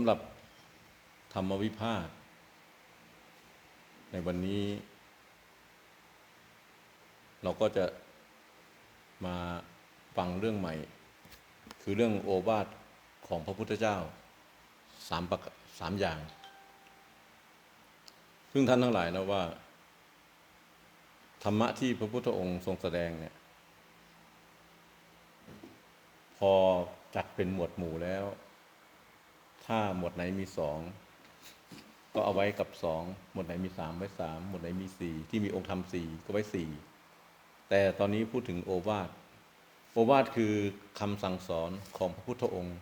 ำหรับธรรมวิพากษ์ในวันนี้ เราก็จะมาฟังเรื่องใหม่ คือเรื่องโอวาทของพระพุทธเจ้าสามประสามอย่าง ซึ่งท่านทั้งหลายนะว่า ธรรมะที่พระพุทธองค์ทรงแสดงเนี่ย พอจัดเป็นหมวดหมู่แล้ว ถ้าหมวดไหนมีสองก็เอาไว้กับสองหมวดไหนมีสามไว้สามหมวดไหนมีสี่ที่มีองค์ธรรมสี่ก็ไว้สี่แต่ตอนนี้พูดถึงโอวาทโอวาทคือคำสั่งสอนของพระพุทธองค์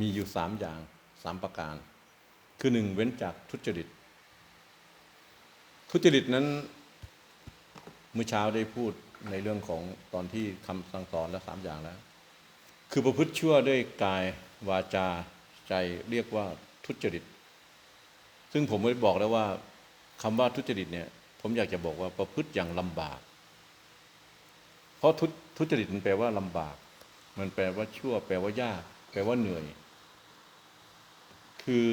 มีอยู่สามอย่างสามประการ คือหนึ่งเว้นจากทุจริต ทุจริตนั้นเมื่อเช้าได้พูดในเรื่องของตอนที่คำสั่งสอนและสามอย่างแล้ว คือประพฤติชั่วด้วยกายวาจา ใจเรียกว่าทุจริต ซึ่งผมได้บอกแล้วว่าคำว่าทุจริตเนี่ย ผมอยากจะบอกว่าประพฤติอย่างลำบาก เพราะทุจริตมันแปลว่าลำบาก มันแปลว่าชั่ว แปลว่ายาก แปลว่าเหนื่อย คือ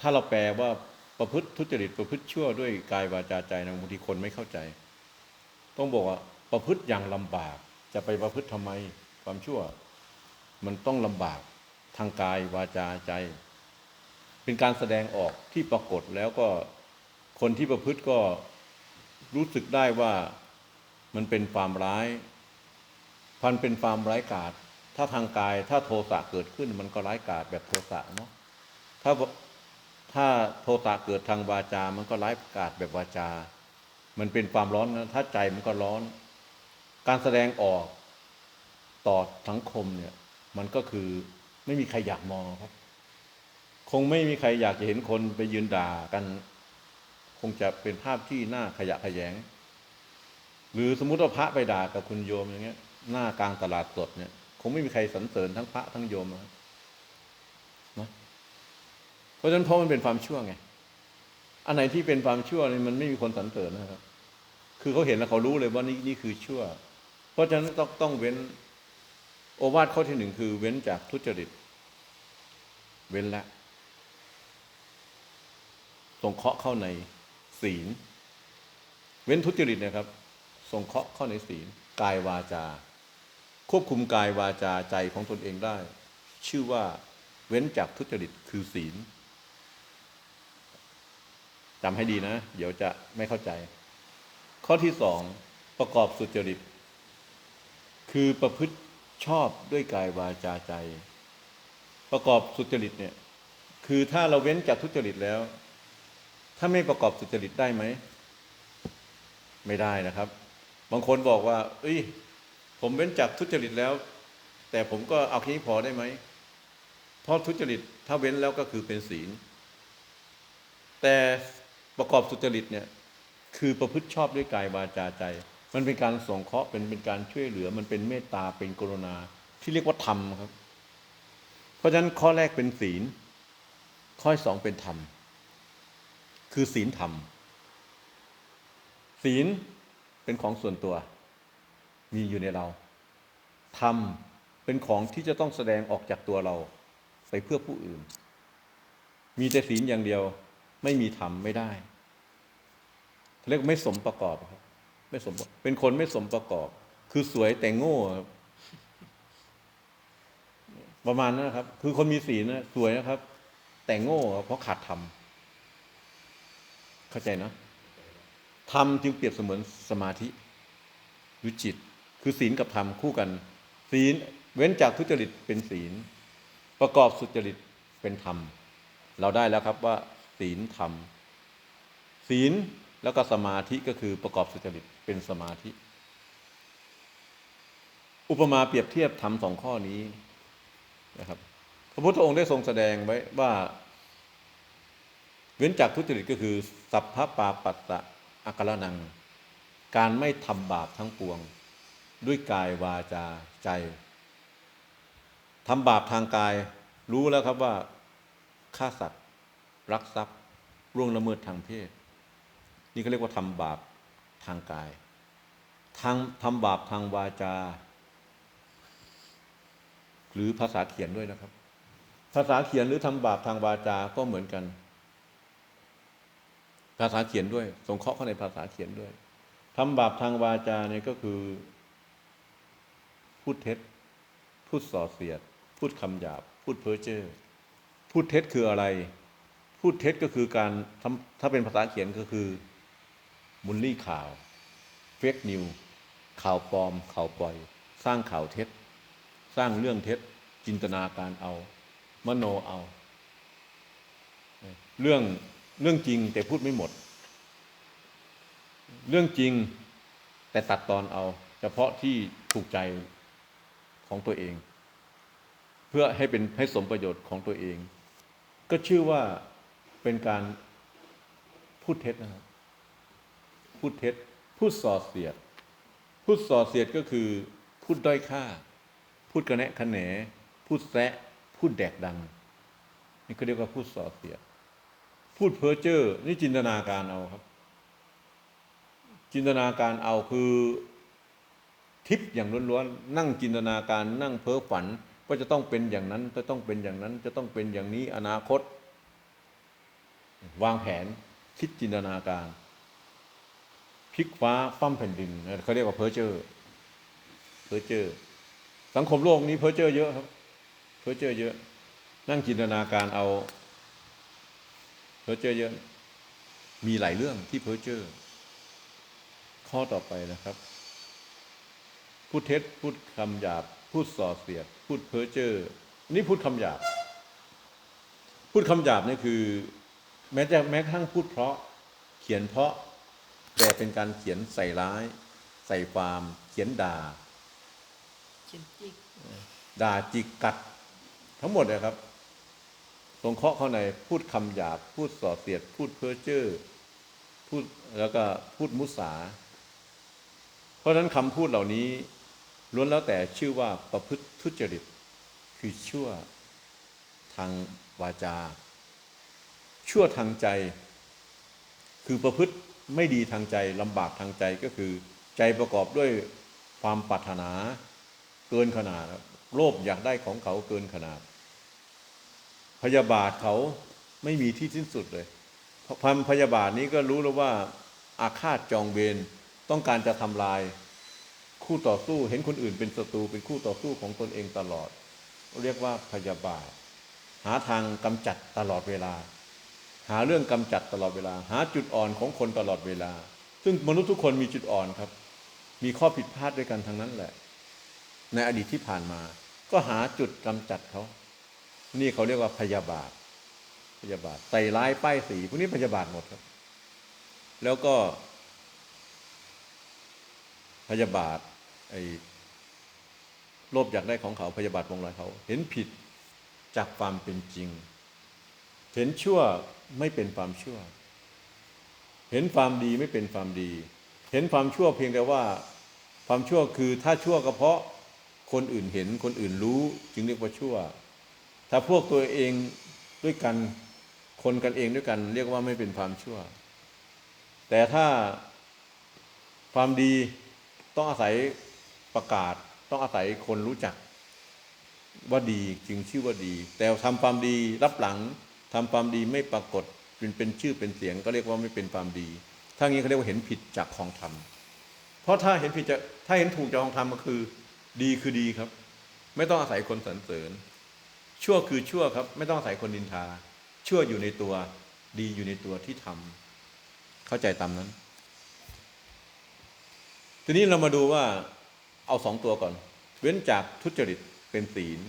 ถ้าเราแปลว่าประพฤติทุจริต ประพฤติชั่วด้วยกายวาจาใจนะบางทีคนไม่เข้าใจ ต้องบอกว่าประพฤติอย่างลำบาก จะไปประพฤติทำไมความชั่ว มันต้องลำบาก ทางกายวาจาใจ เป็นการแสดงออกที่ปรากฏแล้วก็คนที่ประพฤติก็รู้สึกได้ว่ามันเป็นความร้าย พันเป็นความร้ายกาจถ้าทางกายถ้าโทสะเกิดขึ้นมันก็ร้ายกาจแบบโทสะเนาะถ้าถ้าโทสะเกิดทางวาจา มันก็ร้ายกาจแบบวาจา มันเป็นความร้อนนะถ้าใจมันก็ร้อน การแสดงออกต่อสังคมเนี่ย มันก็คือ ไม่มีใครอยากมองครับ คงไม่มีใครอยากจะเห็นคนไปยืนด่ากัน คงจะเป็นภาพที่น่าขยะแขยง หรือสมมติว่าพระไปด่ากับคุณโยมอย่างเงี้ย หน้ากลางตลาดสดเนี่ย คงไม่มีใครสรรเสริญทั้งพระทั้งโยมนะเพราะฉะนั้นเพราะมันเป็นความชั่วไง อันไหนที่เป็นความชั่วเนี่ยมันไม่มีคนสรรเสริญนะครับ คือเขาเห็นแล้วเขารู้เลยว่านี่นี่คือชั่ว เพราะฉะนั้นต้องต้องเว้น โอวาทข้อที่หนึ่งคือเว้นจากทุจริต เว้นละส่งเคาะเข้าในศีล เว้นทุจริตนะครับ ส่งเคาะเข้าในศีล กายวาจา ควบคุมกายวาจาใจของตนเองได้ ชื่อว่าเว้นจากทุจริตคือศีลจำให้ดีนะ เดี๋ยวจะไม่เข้าใจ ข้อที่สองประกอบสุจริต คือประพฤติ ชอบด้วยกายวาจาใจ ประกอบสุจริตเนี่ยคือถ้าเราเว้นจากทุจริตแล้ว ถ้าไม่ประกอบสุจริตได้ไหม ไม่ได้นะครับ บางคนบอกว่า เอ้ย ผมเว้นจากทุจริตแล้ว แต่ผมก็เอาแค่นี้พอได้ไหมเพราะทุจริตถ้าเว้นแล้วก็คือเป็นศีล แต่ประกอบสุจริตเนี่ย คือประพฤติชอบด้วยกายวาจาใจ มันเป็นการสงเคราะห์เป็นเป็นการช่วยเหลือ มันเป็นเมตตาเป็นกรุณาที่เรียกว่าธรรมครับ เพราะฉะนั้นข้อแรกเป็นศีล ข้อสองเป็นธรรม คือศีลธรรม ศีลเป็นของส่วนตัว มีอยู่ในเรา ธรรมเป็นของที่จะต้องแสดงออกจากตัวเราไปเพื่อผู้อื่น มีแต่ศีลอย่างเดียวไม่มีธรรมไม่ได้เรียกไม่สมประกอบครับ ไม่สมเป็นคนไม่สมประกอบ คือสวยแต่งโง่ประมาณนั้นครับ คือคนมีศีลนะสวยนะครับ แต่โง่เพราะขาดธรรมเข้าใจเนะธรรมจึงเปรียบเสมือนสมาธิหรือจิต คือศีลกับธรรมคู่กัน ศีลเว้นจากทุจริตเป็นศีล ประกอบสุจริตเป็นธรรม เราได้แล้วครับว่า ศีลธรรม ศีล แล้วก็สมาธิก็คือประกอบสุจริตเป็นสมาธิ อุปมาเปรียบเทียบทำสองข้อนี้นะครับ พระพุทธองค์ได้ทรงแสดงไว้ว่า เว้นจากทุจริตก็คือ สัพพปาปัสสะอักลนัง การไม่ทำบาปทั้งปวง ด้วยกายวาจาใจทำบาปทางกายรู้แล้วครับว่าฆ่าสัตว์รักทรัพย์ร่วงละเมิดทางเพศ นี่ก็เรียกว่าทำบาปทางกายทางทำบาปทางวาจา หรือภาษาเขียนด้วยนะครับ ภาษาเขียนหรือทำบาปทางวาจาก็เหมือนกัน ภาษาเขียนด้วย สงเคราะห์เข้าในภาษาเขียนด้วยทำบาปทางวาจาเนี่ยก็คือ พูดเท็จ พูดส่อเสียด พูดคำหยาบ พูดเพ้อเจ้อพูดเท็จคืออะไร พูดเท็จก็คือการถ้าเป็นภาษาเขียนก็คือ บุลลี่ข่าว เฟกนิว ข่าวปลอม ข่าวปล่อย สร้างข่าวเท็จ สร้างเรื่องเท็จ จินตนาการเอา มโนเอา เรื่องเรื่องจริงแต่พูดไม่หมด เรื่องจริงแต่ตัดตอนเอา เฉพาะที่ถูกใจของตัวเอง เพื่อให้เป็นให้สมประโยชน์ของตัวเอง ก็ชื่อว่าเป็นการพูดเท็จนะครับ พูดเท็จ พูดส่อเสียด พูดส่อเสียดก็คือ พูดด้อยค่า พูดกระแนะขะแหน พูดแซะ พูดแดกดัง นี่ก็เรียกว่าพูดส่อเสียด พูดเพ้อเจ้อนี่จินตนาการเอาครับ จินตนาการเอาคือทิพย์อย่างล้วนๆนั่งจินตนาการนั่งเพ้อฝันว่าจะต้องเป็นอย่างนั้นจะต้องเป็นอย่างนั้น จะต้องเป็นอย่างนี้อนาคต วางแผนคิดจินตนาการ พลิกฟ้าปั้มแผ่นดินเขาเรียกว่าเพ้อเจ้อเพ้อเจ้อสังคมโลกนี้เพ้อเจ้อเยอะครับเพ้อเจ้อเยอะ นั่งจินตนาการเอาเพ้อเจ้อเยอะ มีหลายเรื่องที่เพ้อเจ้อข้อต่อไปนะครับ พูดเท็จพูดคำหยาบ พูดส่อเสียด พูดเพ้อเจ้อนี่พูดคำหยาบ พูดคำหยาบนี่คือ แม้จะแม้กระทั่งพูดเพราะ เขียนเพราะ แต่เป็นการเขียนใส่ร้าย ใส่ความเขียนด่าเขียนจิกด่าจิกกัด ทั้งหมดนะครับตรงเคราะห์เข้าในพูดคำหยาบพูดส่อเสียด พูดเพ้อเจ้อพูดแล้วก็พูดมุสา เพราะฉะนั้นคำพูดเหล่านี้ล้วนแล้วแต่ชื่อว่าประพฤติทุจริต คือชั่วทางวาจา ชั่วทางใจ คือประพฤติ ไม่ดีทางใจลำบากทางใจก็คือ ใจประกอบด้วยความปรารถนาเกินขนาดโลภอยากได้ของเขาเกินขนาด พยาบาทเขาไม่มีที่สิ้นสุดเลยความพยาบาทนี้ก็รู้แล้วว่าอาฆาตจองเวรต้องการจะทำลาย คู่ต่อสู้เห็นคนอื่นเป็นศัตรูเป็นคู่ต่อสู้ของตนเองตลอด เรียกว่าพยาบาท หาทางกำจัดตลอดเวลา หาเรื่องกำจัดตลอดเวลา หาจุดอ่อนของคนตลอดเวลา ซึ่งมนุษย์ทุกคนมีจุดอ่อนครับ มีข้อผิดพลาดด้วยกันทั้งนั้นแหละ ในอดีตที่ผ่านมา ก็หาจุดกำจัดเขานี่เขาเรียกว่าพยาบาท พยาบาทใส่ร้ายป้ายสีพวกนี้พยาบาทหมดครับ แล้วก็ พยาบาทไอ้โลภอยากได้ของเขาพยาบาทวงลายเขา เห็นผิดจากความเป็นจริง เห็นชั่ว ไม่เป็นความชั่ว เห็นความดีไม่เป็นความดี เห็นความชั่วเพียงแต่ว่า ความชั่วคือถ้าชั่วก็เพราะคนอื่นเห็นคนอื่นรู้จึงเรียกว่าชั่ว ถ้าพวกตัวเองด้วยกันคนกันเองด้วยกัน เรียกว่าไม่เป็นความชั่ว แต่ถ้าความดีต้องอาศัยประกาศ ต้องอาศัยคนรู้จัก ว่าดีจึงชื่อว่าดี แต่ทำความดีรับหลัง ทำความดีไม่ปรากฏเป็นเป็นชื่อเป็นเสียงก็เรียกว่าไม่เป็นความดี ถ้างี้เขาเรียกว่าเห็นผิดจากของธรรม เพราะถ้าเห็นผิดจากถ้าเห็นถูกจากของธรรมก็คือ ดีคือดีครับ ไม่ต้องอาศัยคนสรรเสริญ ชั่วคือชั่วครับ ไม่ต้องอาศัยคนดินทา ชั่วอยู่ในตัวดีอยู่ในตัวที่ทำเข้าใจตามนั้น ทีนี้เรามาดูว่าเอาสองตัวก่อน เว้นจากทุจริตเป็นศีล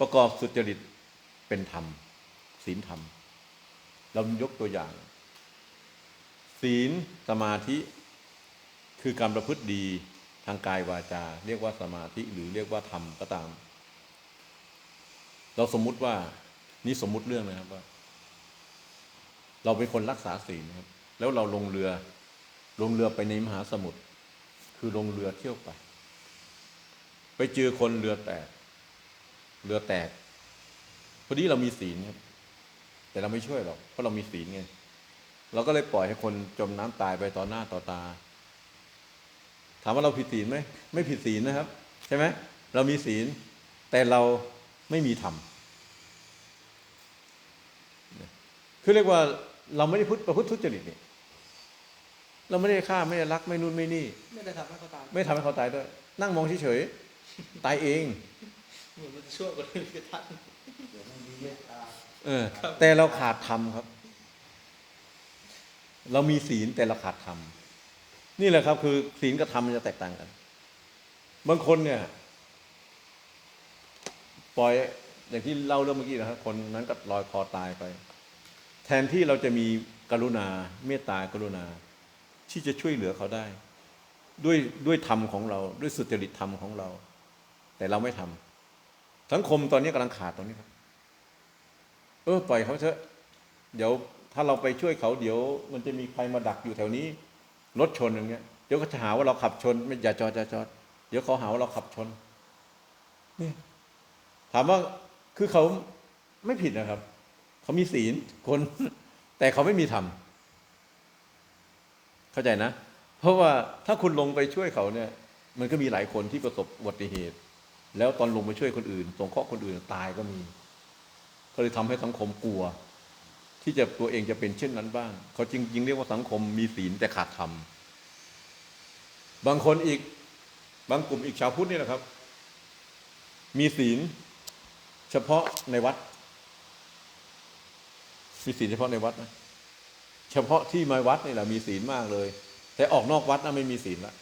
ประกอบสุจริตเป็นธรรม ศีลธรรม เรายกตัวอย่าง ศีลสมาธิคือการประพฤติดีทางกายวาจา เรียกว่าสมาธิหรือเรียกว่าธรรมก็ตาม เราสมมุติว่านี่สมมุติเรื่องนะครับว่า เราเป็นคนรักษาศีลนะครับ แล้วเราลงเรือ ลงเรือไปในมหาสมุทรคือลงเรือเที่ยวไป ไปเจอคนเรือแตก เรือแตกพอดีเรามีศีลครับ แต่เราไม่ช่วยหรอกเพราะเรามีศีลไงเราก็เลยปล่อยให้คนจมน้ำตายไปต่อหน้าต่อตา ถามว่าเราผิดศีลไหมไม่ผิดศีลนะครับ ใช่ไหมเรามีศีล แต่เราไม่มีธรรมคือเรียกว่าเราไม่ได้พุทธประพฤติทุจริตนี่เราไม่ได้ฆ่าไม่ได้รักไม่นู่นไม่นี่ ไม่ได้ทำให้เขาตายไม่ทำให้เขาตายด้วย นั่งมองเฉยๆตายเองเหมือนมันจะช่วยคนอื่นคือท่านเดี๋ยวมันมีเมตตา เออ แต่เราขาดธรรมครับ เรามีศีลแต่เราขาดธรรมนี่แหละครับ คือศีลกับธรรมมันจะแตกต่างกัน บางคนเนี่ย ปล่อยอย่างที่เล่าเรื่องเมื่อกี้นะครับคนนั้นก็ลอยคอตายไป แทนที่เราจะมีกรุณา เมตตากรุณา ที่จะช่วยเหลือเขาได้ ด้วยด้วยธรรมของเรา ด้วยสุจริตธรรมของเรา แต่เราไม่ทำสังคมตอนนี้กำลังขาดตรงนี้ครับ เออปล่อยเขาเถอะ เดี๋ยวถ้าเราไปช่วยเขาเดี๋ยว มันจะมีใครมาดักอยู่แถวนี้รถชนอย่างเงี้ยเดี๋ยวก็จะหาว่าเราขับชน ไม่อย่าจอดอย่าจอดเดี๋ยวเขาหาว่าเราขับชนนี่ถามว่าคือเขาไม่ผิดนะครับ เขามีศีลคน แต่เขาไม่มีธรรมเข้าใจนะ เพราะว่าถ้าคุณลงไปช่วยเขาเนี่ย มันก็มีหลายคนที่ประสบอุบัติเหตุ แล้วตอนลงไปช่วยคนอื่นสงเคราะห์คนอื่นตายก็มี ก็เลยทำให้สังคมกลัว ที่จะตัวเองจะเป็นเช่นนั้นบ้าง เขาจริงๆเรียกว่าสังคมมีศีลแต่ขาดธรรมบางคนอีกบางกลุ่มอีกชาวพุทธนี่นะครับ มีศีลเฉพาะในวัด มีศีลเฉพาะในวัดนะเฉพาะที่มาวัดนี่แหละมีศีลมากเลย แต่ออกนอกวัดนะไม่มีศีลละ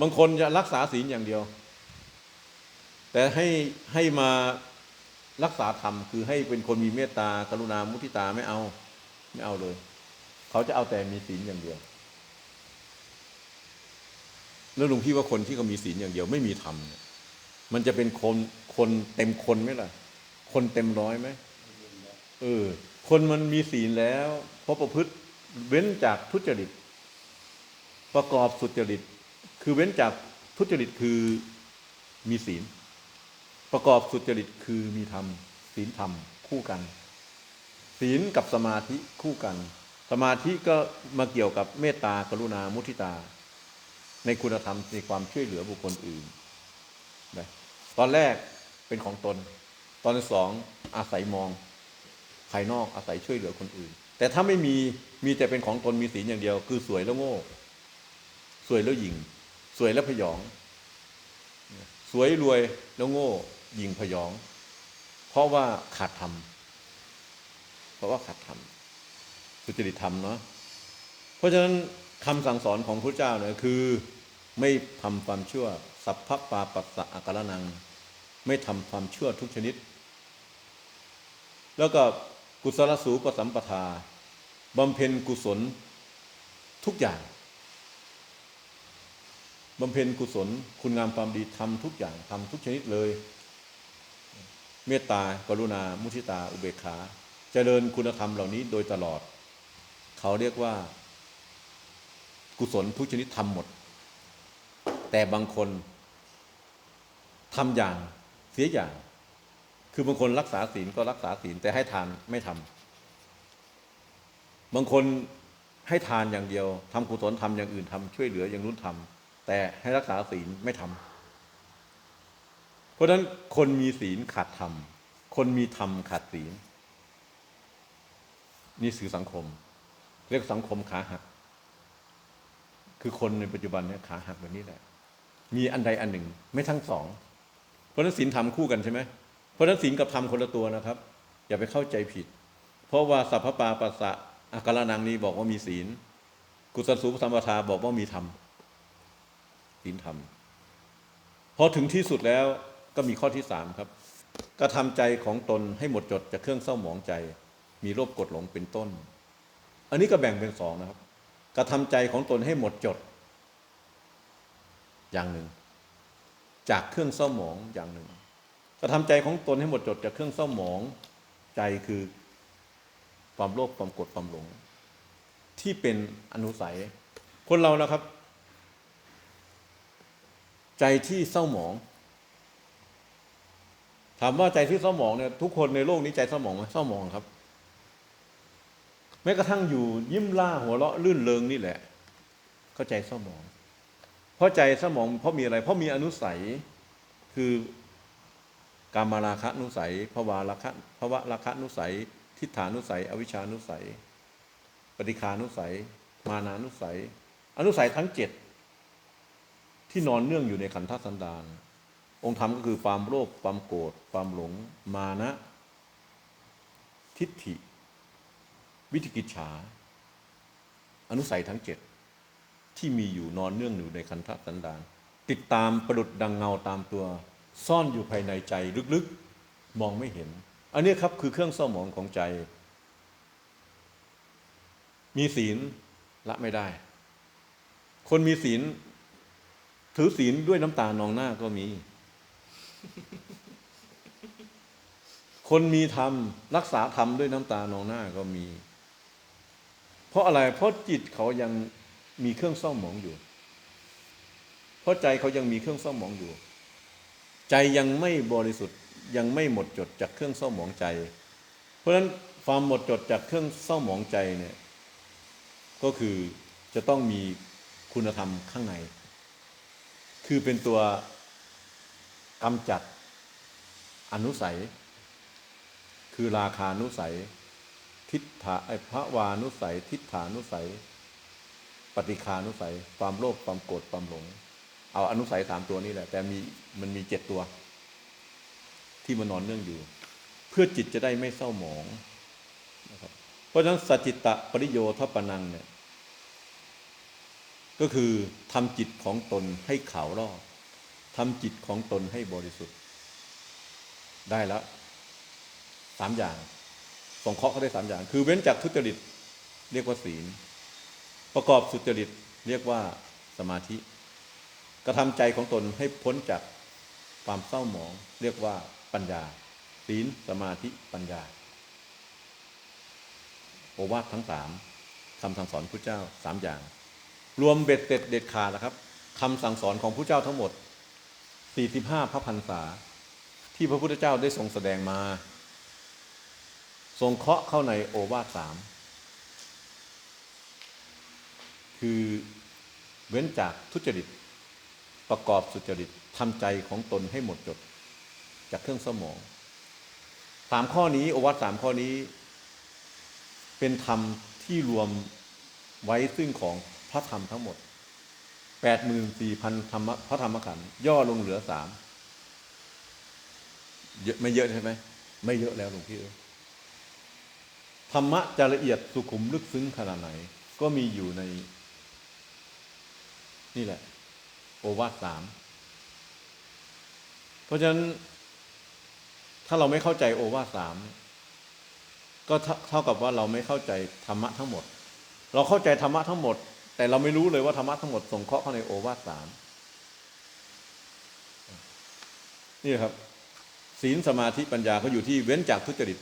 บางคนจะรักษาศีลอย่างเดียว แต่ให้ให้มา รักษาธรรมคือให้เป็นคนมีเมตตากรุณามุทิตาไม่เอาไม่เอาเลย เขาจะเอาแต่มีศีลอย่างเดียว แล้วหลวงพี่ว่าคนที่เขามีศีลอย่างเดียวไม่มีธรรมมันจะเป็นคนคนเต็มคนไหมล่ะ คนเต็มร้อยไหมเออคนมันมีศีลแล้วเพราะประพฤติเว้นจากทุจริต ประกอบสุจริต คือเว้นจากทุจริตคือมีศีล ประกอบสุจริตคือมีธรรมศีลธรรมคู่กัน ศีลกับสมาธิคู่กัน สมาธิก็มาเกี่ยวกับเมตตากรุณามุทิตา ในคุณธรรมในความช่วยเหลือบุคคลอื่นนะตอนแรกเป็นของตน ตอนที่สองอาศัยมอง ภายนอกอาศัยช่วยเหลือคนอื่น แต่ถ้าไม่มีมีแต่เป็นของตนมีศีลอย่างเดียว คือสวยแล้วโง่ สวยแล้วหยิงสวยแล้วพยอง สวยรวยแล้วโง่ ยิงพยอง เพราะว่าขาดธรรมเพราะว่าขาดธรรมสุจริตธรรมเนาะเพราะฉะนั้นคำสั่งสอนของพระเจ้าเนี่ยคือไม่ทำความชั่ว สัพพปาปัสสะอาการนัง ไม่ทำความชั่วทุกชนิด แล้วก็กุศลสูปสัมปทาบำเพ็ญกุศลทุกอย่างบำเพ็ญกุศลคุณงามความดีทำทุกอย่างทำทุกชนิดเลย เมตตากรุณา มุทิตา อุเบกขา เจริญคุณธรรมเหล่านี้โดยตลอด เขาเรียกว่า กุศลทุกชนิดทำหมด แต่บางคนทำอย่างเสียอย่าง คือบางคนรักษาศีลก็รักษาศีลแต่ให้ทานไม่ทำบางคนให้ทานอย่างเดียวทำกุศลทำอย่างอื่นทำช่วยเหลืออย่างนู้นทำแต่ให้รักษาศีลไม่ทำ ราะฉะนั้นคนมีศีลขาดธรรม คนมีธรรมขาดศีล นี่คือสังคม เรียกสังคมขาหัก คือคนในปัจจุบันเนี่ยขาหักแบบนี้แหละ มีอันใดอันหนึ่ง ไม่ทั้งสอง เพราะฉะนั้นศีลธรรมคู่กันใช่ไหมเพราะฉะนั้นศีลกับธรรมคนละตัวนะครับ อย่าไปเข้าใจผิด เพราะว่าสัพพปาปัสสะอาการนังนี้บอกว่ามีศีล กุศลสูปสัมปทาบอกว่ามีธรรมศีลธรรมพอถึงที่สุดแล้ว ก็มีข้อที่สามครับกระทำใจของตนให้หมดจดจากเครื่องเศร้าหมองใจ มีโรคกดหลงเป็นต้น อันนี้ก็แบ่งเป็นสองนะครับกระทำใจของตนให้หมดจด อย่างหนึ่ง จากเครื่องเศร้าหมองอย่างหนึ่งกระทำใจของตนให้หมดจดจากเครื่องเศร้าหมองใจคือความโลภความโกรธความหลง ที่เป็นอนุสัย คนเรานะครับ ใจที่เศร้าหมอง ถามว่าใจที่เศร้าหมองเนี่ยทุกคนในโลกนี้ใจเศร้าหมองไหมเศร้าหมองครับ แม้กระทั่งอยู่ยิ้มล่าหัวเราะลื่นเริงนี่แหละ ก็ใจเศร้าหมอง เพราะใจเศร้าหมองเพราะมีอะไร เพราะมีอนุสัยคือกามาราคะนุสัยภวาราคะภวะราคะนุสัย ทิฏฐานุสัย อวิชชานุสัย ปฏิคานุสัย มานานุสัย อนุสัยทั้งเจ็ดที่นอนเนื่องอยู่ในขันธสันดาน องค์ธรรมก็คือความโลภความโกรธความหลงมานะ ทิฏฐิ วิธิกิจฉา อนุสัยทั้งเจ็ดที่มีอยู่นอนเนื่องอยู่ในคันธสันดานติดตามประดุดดังเงาตามตัว ซ่อนอยู่ภายในใจลึกๆ มองไม่เห็น อันนี้ครับคือเครื่องเศร้าหมองของใจ มีศีลละไม่ได้ คนมีศีลถือศีลด้วยน้ำตานองหน้าก็มี คนมีธรรมรักษาธรรมด้วยน้ำตานองหน้าก็มี เพราะอะไรเพราะจิตเขายังมีเครื่องเศร้าหมองอยู่ เพราะใจเขายังมีเครื่องเศร้าหมองอยู่ ใจยังไม่บริสุทธิ์ยังไม่หมดจดจากเครื่องเศร้าหมองใจ เพราะฉะนั้นความหมดจดจากเครื่องเศร้าหมองใจเนี่ยก็คือจะต้องมีคุณธรรมข้างใน คือเป็นตัวกำจัดอนุสัย คือราคานุสัย ทิฏฐาไอพระวานุสัย ทิฏฐานุสัย ปฏิคานุสัย ความโลภความโกรธความหลง เอาอนุสัยสามตัวนี้แหละ แต่มีมันมีเจ็ดตัว ที่มันนอนเนื่องอยู่ เพื่อจิตจะได้ไม่เศร้าหมองนะครับเพราะฉะนั้นสัจจิตะปริโยทปนังเนี่ยก็คือทำจิตของตนให้ขาวรอบทำจิตของตนให้บริสุทธิ์ ได้แล้ว สามอย่างสงเคราะห์เขาได้สามอย่าง คือเว้นจากทุจริตเรียกว่าศีล ประกอบสุจริตเรียกว่าสมาธิ กระทำใจของตนให้พ้นจากความเศร้าหมอง เรียกว่าปัญญา ศีลสมาธิปัญญา โอวาททั้งสามคำสั่งสอนพระเจ้าสามอย่าง รวมเบ็ดเสร็จเด็ดขาดแล้วครับคำสั่งสอนของพระเจ้าทั้งหมด 45 พระพรรษา ที่พระพุทธเจ้าได้ทรงแสดงมา ทรงเคาะเข้าในโอวาทสามคือเว้นจากทุจริต ประกอบสุจริตทำใจของตนให้หมดจด จากเครื่องสมองสามข้อนี้โอวาทสามข้อนี้ เป็นธรรมที่รวมไว้ซึ่งของพระธรรมทั้งหมดแปดหมื่นสี่พันธรรมพระธรรมขันธ์ย่อลงเหลือสามเยอะไม่เยอะใช่ไหม ไม่เยอะแล้วหลวงพี่ ธรรมะจะละเอียดสุขุมลึกซึ้งขนาดไหน ก็มีอยู่ใน นี่แหละ โอวาทสาม เพราะฉะนั้น ถ้าเราไม่เข้าใจโอวาทสามก็เท่ากับว่าเราไม่เข้าใจธรรมะทั้งหมด เราเข้าใจธรรมะทั้งหมด แต่เราไม่รู้เลยว่าธรรมะทั้งหมดส่งเคราะห์เข้าในโอวาทสามนี่ครับ ศีลสมาธิปัญญาเขาอยู่ที่เว้นจากทุจริต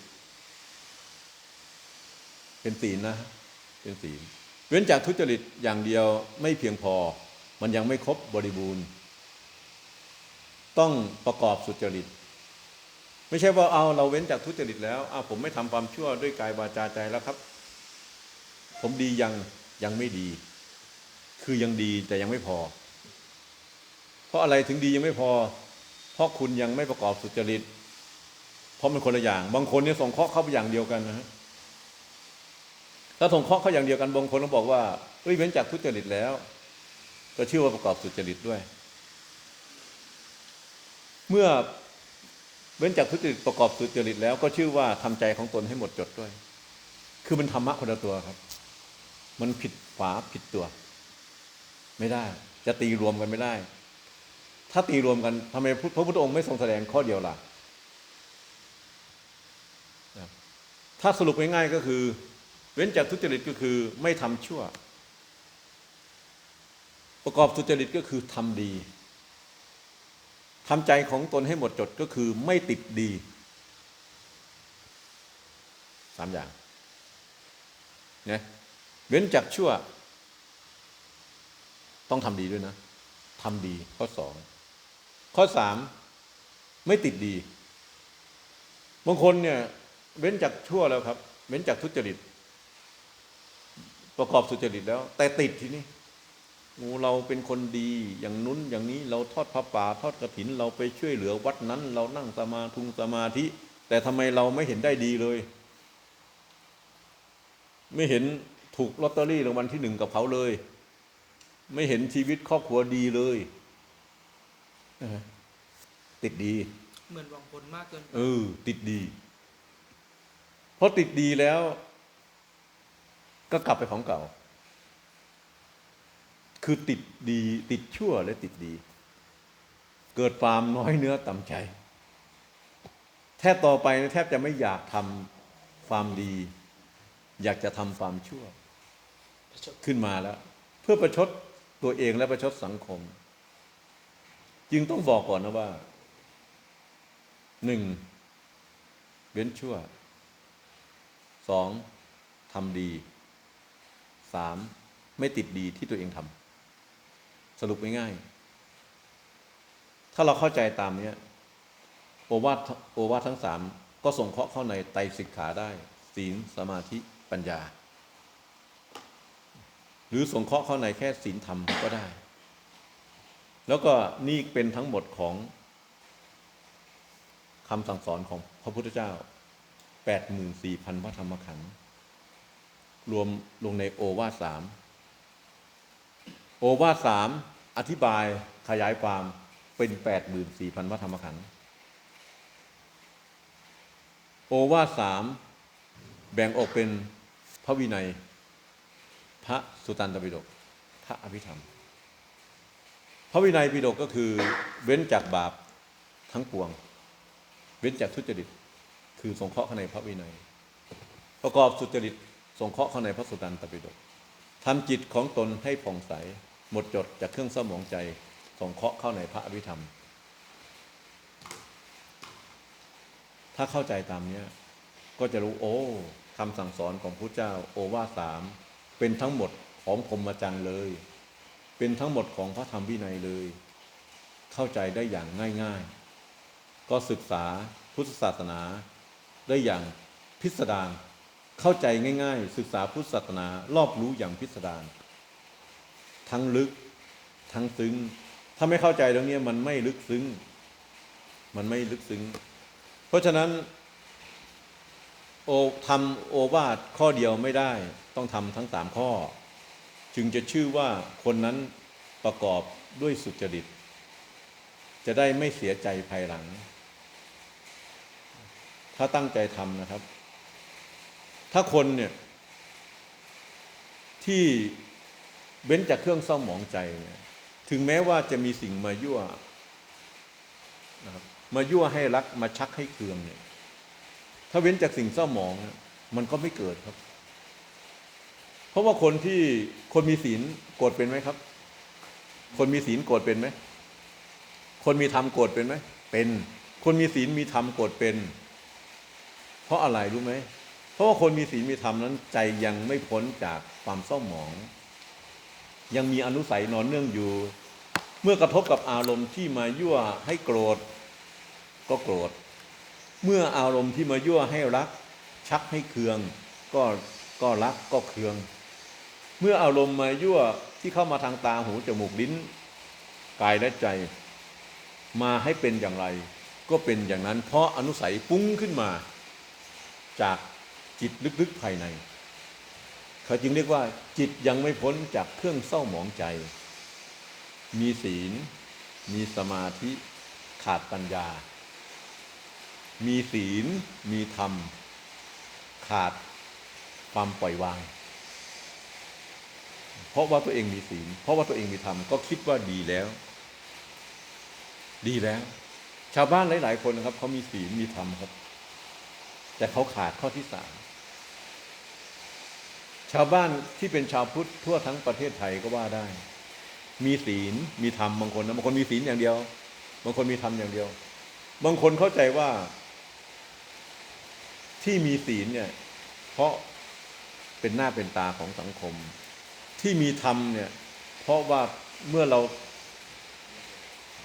เป็นศีลนะ เป็นศีล เว้นจากทุจริตอย่างเดียวไม่เพียงพอ มันยังไม่ครบบริบูรณ์ ต้องประกอบสุจริต ไม่ใช่ว่าเอาเราเว้นจากทุจริตแล้วเอาผมไม่ทำความชั่วด้วยกายวาจาใจแล้วครับ ผมดียังยังไม่ดี คือยังดีแต่ยังไม่พอ เพราะอะไรถึงดียังไม่พอ เพราะคุณยังไม่ประกอบสุจริต เพราะมันคนละอย่าง บางคนเนี่ยส่งเคาะเข้าไปอย่างเดียวกันนะฮะ ถ้าสงเคราะห์เขาอย่างเดียวกันบางคนก็บอกว่าเอ้ยเว้นจากทุจริตแล้ว ก็ชื่อว่าประกอบสุจริตด้วย เมื่อเว้นจากทุจริตประกอบสุจริตแล้ว ก็ชื่อว่าทำใจของตนให้หมดจดด้วย คือมันธรรมะคนละตัวครับ มันผิดฝาผิดตัว ไม่ได้ จะตีรวมกันไม่ได้ ถ้าตีรวมกันทำไมพระพุทธองค์ไม่ทรงแสดงข้อเดียวล่ะถ้าสรุปง่ายๆก็คือ เว้นจากทุจริตก็คือไม่ทำชั่ว ประกอบสุจริตก็คือทำดีทำใจของตนให้หมดจดก็คือไม่ติดดีสามอย่างนะเว้นจากชั่ว ต้องทำดีด้วยนะทำดีข้อสองข้อสามไม่ติดดีบางคนเนี่ย เว้นจากชั่วแล้วครับ เว้นจากทุจริต ประกอบสุจริตแล้ว แต่ติดทีนี้โอ้เราเป็นคนดีอย่างนุ้นอย่างนี้เราทอดพระป่าทอดกระถิน เราไปช่วยเหลือวัดนั้น เรานั่งสมาทุงสมาธิ แต่ทำไมเราไม่เห็นได้ดีเลย ไม่เห็นถูกลอตเตอรี่รางวัลที่หนึ่งกับเขาเลย ไม่เห็นชีวิตครอบครัวดีเลยนะฮะติดดี เหมือนหวังผลมากเกินไปเออติดดี เพราะติดดีแล้ว ก็กลับไปของเก่า คือติดดีติดชั่วและติดดี เกิดความน้อยเนื้อต่ำใจ แทบต่อไปแทบจะไม่อยากทำความดี อยากจะทำความชั่ว ขึ้นมาแล้ว เพื่อประชดตัวเองและประชดสังคม จึงต้องบอกก่อนนะว่าหนึ่งเว้นชั่วสองทำดี สามไม่ติดดีที่ตัวเองทำสรุปง่ายๆถ้าเราเข้าใจตามเนี้ยโอวาทโอวาททั้งสามก็ส่งเคราะห์เข้าในไตรสิกขาได้ ศีลสมาธิปัญญา หรือส่งเคราะห์เข้าในแค่ศีลธรรมก็ได้ แล้วก็นี่เป็นทั้งหมดของคำสั่งสอนของพระพุทธเจ้า 84,000 พระธรรมขันธ์ รวมลงในโอวาสามโอวาสามอธิบายขยายความเป็น 84,000พระธรรมขันธ์โอวาสามแบ่งออกเป็นพระวินัย พระสุตันตปิฎกพระอภิธรรม พระวินัยปิฎกก็คือเว้นจากบาปทั้งปวง เว้นจากทุจริต คือสงเคราะห์ข้างในพระวินัย ประกอบสุจริต งเคราะห์ข้าในพระสุตันตปิฎกทำจิตของตนให้ผ่องใส หมดจดจากเครื่องเศร้าหมองใจ สงเคราะห์เข้าในพระอภิธรรม ถ้าเข้าใจตามเนี้ยก็จะรู้โอ้คำสั่งสอนของพระเจ้า โอวาสามเป็นทั้งหมดของพรมจรรย์เลย เป็นทั้งหมดของพระธรรมวินัยเลย เข้าใจได้อย่างง่าย ๆ ก็ศึกษาพุทธศาสนาได้อย่างพิสดาร เข้าใจง่าย ๆ ศึกษาพุทธศาสนารอบรู้อย่างพิสดารทั้งลึกทั้งซึ้ง ถ้าไม่เข้าใจตรงนี้มันไม่ลึกซึ้ง มันไม่ลึกซึ้ง เพราะฉะนั้น โอทำโอวาทข้อเดียวไม่ได้ต้องทำทั้งสามข้อ จึงจะชื่อว่าคนนั้นประกอบด้วยสุจริต จะได้ไม่เสียใจภายหลัง ถ้าตั้งใจทำนะครับ ถ้าคนเนี่ยที่เว้นจากเครื่องเศร้าหมองใจเนี่ยถึงแม้ว่าจะมีสิ่งมายั่วนะครับมายั่วให้รักมาชักให้เคืองเนี่ย ถ้าเว้นจากสิ่งเศร้าหมอง มันก็ไม่เกิดครับ เพราะว่าคนที่คนมีศีลโกรธเป็นไหมครับ คนมีศีลโกรธเป็นไหม คนมีธรรมโกรธเป็นไหม เป็น คนมีศีลมีธรรมโกรธเป็น เพราะอะไรรู้ไหม เพราะว่าคนมีศีลมีธรรมนั้นใจยังไม่พ้นจากความเศร้าหมอง ยังมีอนุสัยนอนเนื่องอยู่ เมื่อกระทบกับอารมณ์ที่มายั่วให้โกรธ ก็โกรธ เมื่ออารมณ์ที่มายั่วให้รัก ชักให้เคือง ก็ก็รักก็เคือง เมื่ออารมณ์มายั่วที่เข้ามาทางตาหูจมูกลิ้น กายและใจ มาให้เป็นอย่างไร ก็เป็นอย่างนั้น เพราะอนุสัยปุ้งขึ้นมา จาก จิตลึกๆภายใน เขาจึงเรียกว่าจิตยังไม่พ้นจากเครื่องเศร้าหมองใจ มีศีล มีสมาธิขาดปัญญา มีศีล มีธรรม ขาดความปล่อยวาง เพราะว่าตัวเองมีศีล เพราะว่าตัวเองมีธรรม ก็คิดว่าดีแล้ว ดีแล้ว ชาวบ้านหลาย ๆ คนนะครับเขามีศีล มีธรรมครับ แต่เขาขาดข้อที่สาม ชาวบ้านที่เป็นชาวพุทธทั่วทั้งประเทศไทยก็ว่าได้ มีศีลมีธรรมบางคนนะบางคนมีศีลอย่างเดียว บางคนมีธรรมอย่างเดียว บางคนเข้าใจว่า ที่มีศีลเนี่ย เพราะเป็นหน้าเป็นตาของสังคม ที่มีธรรมเนี่ย เพราะว่าเมื่อเรา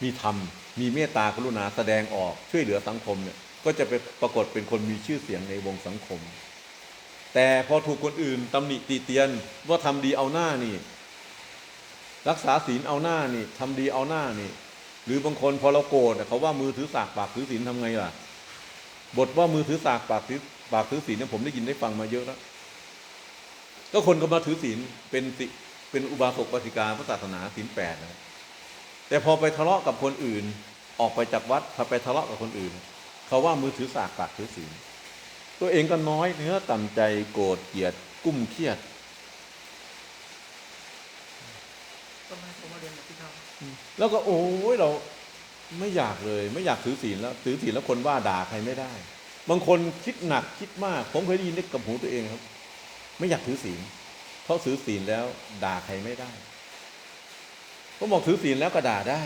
มีธรรม มีเมตตากรุณาแสดงออกช่วยเหลือสังคมเนี่ย ก็จะเป็นปรากฏเป็นคนมีชื่อเสียงในวงสังคม แต่พอถูกคนอื่นตำหนิตีเตียนว่าทำดีเอาหน้านี่ รักษาศีลเอาหน้านี่ทำดีเอาหน้านี่ หรือบางคนพอเราโกรธเขาว่ามือถือสากปากถือศีลทำไงล่ะ บทว่ามือถือสากปากถือปากถือศีลเนี่ยผมได้ยินได้ฟังมาเยอะแล้วก็คนก็มาถือศีลเป็นสิเป็นอุบาสกปฏิกาพระศาสนาศีลแปดนะแต่พอไปทะเลาะกับคนอื่น ออกไปจากวัดพอไปทะเลาะกับคนอื่น เขาว่ามือถือสากปากถือศีล ตัวเองก็น้อยเนื้อต่ำใจโกรธเกลียดกุ้มเครียดต้องให้ผมมาเรียนกับพี่ทแล้วก็โอ้ยเราไม่อยากเลย ไม่อยากถือศีลแล้ว ถือศีลแล้วคนว่าด่าใครไม่ได้ บางคนคิดหนักคิดมาก ผมเคยได้ยินได้กับหูตัวเองครับ ไม่อยากถือศีลเพราะถือศีลแล้วด่าใครไม่ได้ผมบอกถือศีลแล้วก็ด่าได้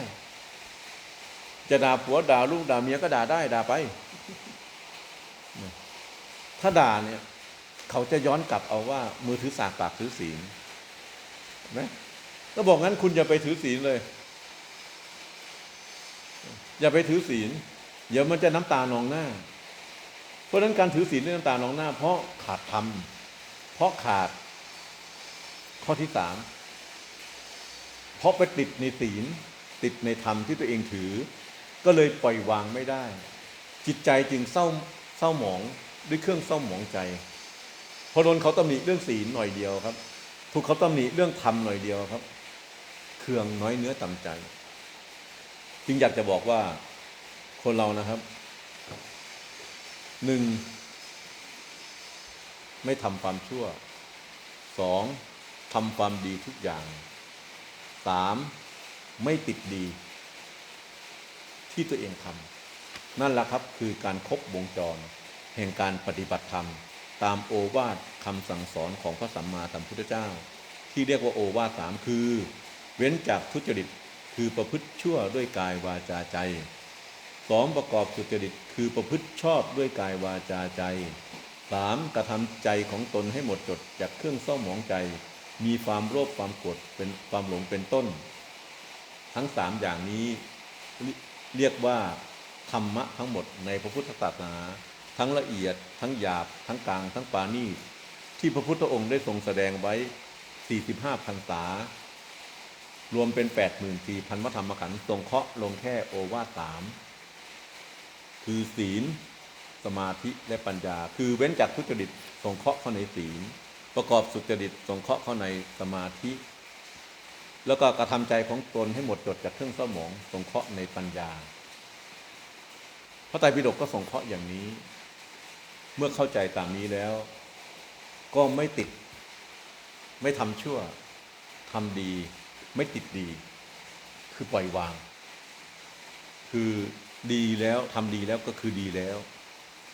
จะด่าผัวด่าลูกด่าเมียก็ด่าได้ด่าไป ถ้าด่าเนี่ย เขาจะย้อนกลับเอาว่า มือถือสากปากถือศีลเห็นไหมก็บอกงั้นคุณอย่าไปถือศีลเลย อย่าไปถือศีลเดี๋ยวมันจะน้ำตานองหน้า เพราะฉะนั้นการถือศีลเรื่องน้ำตานองหน้า เพราะขาดธรรมเพราะขาด ข้อที่สามเพราะไปติดในศีลติดในธรรมที่ตัวเองถือ ก็เลยปล่อยวางไม่ได้ จิตใจจึงเศร้าเศร้าหมอง ด้วยเครื่องเศร้าหมองใจพอโดนเขาตำหนิเรื่องศีลหน่อยเดียวครับ ถูกเขาตำหนิเรื่องธรรมหน่อยเดียวครับเครื่องน้อยเนื้อต่ำใจ จึงอยากจะบอกว่าคนเรานะครับหนึ่งไม่ทำความชั่วสองทำความดีทุกอย่างสามไม่ติดดี ที่ตัวเองทำนั่นแหละครับคือการครบวงจร แห่งการปฏิบัติธรรม ตามโอวาทคำสั่งสอนของพระสัมมาสัมพุทธเจ้า ที่เรียกว่าโอวาทสามคือ เว้นจากทุจริตคือประพฤติชั่วด้วยกายวาจาใจสองประกอบสุจริตคือประพฤติชอบด้วยกายวาจาใจสามกระทำใจของตนให้หมดจดจากเครื่องเศร้าหมองใจ มีความโลภความโกรธเป็นความหลงเป็นต้น ทั้งสามอย่างนี้เรีเรียกว่าธรรมะทั้งหมดในพระพุทธศาสนา ทั้งละเอียด ทั้งหยาบ ทั้งกลาง ทั้งปานีที่พระพุทธองค์ได้ทรงแสดงไว้ 45พรรษา รวมเป็น 84,000วัธรรมขันธ์ทรงเคาะลงแค่โอวาสามคือศีล สมาธิและปัญญา คือเว้นจากทุจริตทรงเคาะเข้าในศีล ประกอบสุจริตทรงเคาะเข้าในสมาธิ แล้วก็กระทำใจของตนให้หมดจดจากเครื่องเศร้าหมองทรงเคาะในปัญญาพระไตรปิฎกก็ทรงเคราะห์อย่างนี้ เมื่อเข้าใจตามนี้แล้ว ก็ไม่ติด ไม่ทำชั่วทำดี ไม่ติดดี คือปล่อยวาง คือดีแล้วทำดีแล้วก็คือดีแล้ว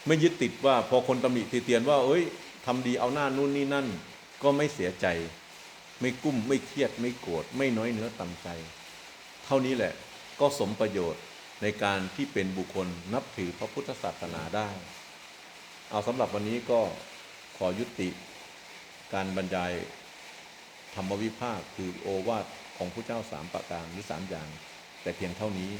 ไม่ยึดติดว่าพอคนตำหนิติเตียนว่า เอ้ยทำดีเอาหน้านู่นนี่นั่น ก็ไม่เสียใจ ไม่กุ้มไม่เครียดไม่โกรธไม่น้อยเนื้อต่ำใจ เท่านี้แหละก็สมประโยชน์ในการที่เป็นบุคคลนับถือพระพุทธศาสนาได้ เอาสำหรับวันนี้ก็ขอยุติการบรรยายธรรมวิภาคคือโอวาทของพระเจ้าสามประการหรือสามอย่าง แต่เพียงเท่านี้